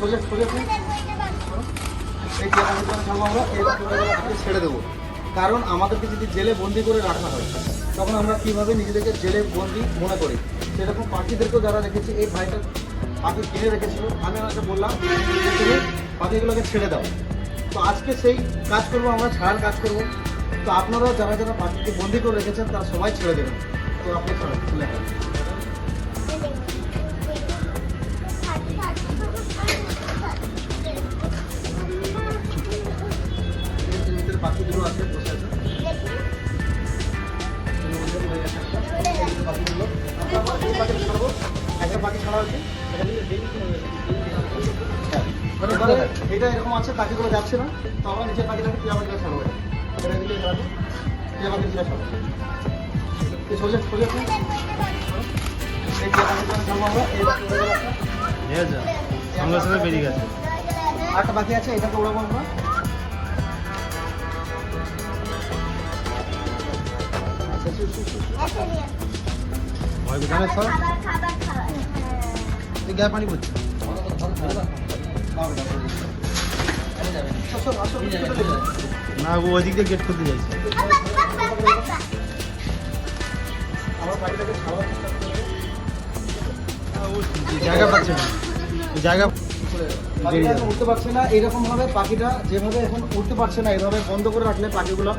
সোজা এই আমরা, এই ছেড়ে দেবো। কারণ আমাদেরকে যদি জেলে বন্দি করে রাখা হয়, তখন আমরা কীভাবে নিজেদেরকে জেলে বন্দি মনে করি? সেরকম পাখিদেরকেও যারা রেখেছে, এই ভাইটা পাখি কিনে রেখেছিল। আমি ওনাকে বললাম তুমি পাখিগুলোকে ছেড়ে দাও। তো আজকে সেই কাজ করব, আমরা ছাড়ার কাজ করব। তো আপনারাও যারা যারা পাখিকে বন্দি করে রেখেছেন, তারা সবাই ছেড়ে দেবেন। তো আপনি ছাড়েন পাখিগুলো আছে বসে আছে। পাখিগুলো। আমরা আবার এই পাখিটা ছাড়বো। একটা পাখি ছাড়া হয়েছে। এটা এরকম আছে পাখিগুলো যাচ্ছে না। তো আমরা নিচের পাখিটাকে টিয়া পাখিটা ছাড়বো। এটা দিলে টিয়া পাখি টিয়া ছাড়বো সোজা সোজা এই টিয়া পাখিটা ছাড়বো আমরা। এই সঙ্গে সঙ্গে বেরিয়ে গেছে। আরেকটা বাকি আছে এটাকে উড়াবো আমরা। ভয় পেছনে সর এই গায়ে পানি পড়ছে। না ও ওই দিক দিয়ে গেট খুলতে যাইছে। জায়গা পাচ্ছে না। জায়গা পাখিটা উঠতে পারছে না এরকম ভাবে পাখিটা যেভাবে এখন উঠতে পারছে না এভাবে বন্ধ করে রাখলে পাখিগুলো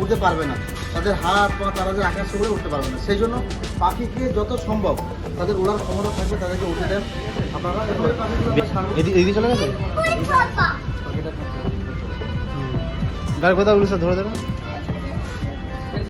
উঠতে পারবে না। তাদের হাত পা তারা যে আকাশ করে উঠতে পারবে না। সেই জন্য পাখিকে যত সম্ভব তাদের ওড়ার ক্ষমতা থাকবে তাদেরকে উঠে দেন। আপনারা এদিকে চলে গেছে? গাড়ি কোথাও উড়েছে? ধরে ধরে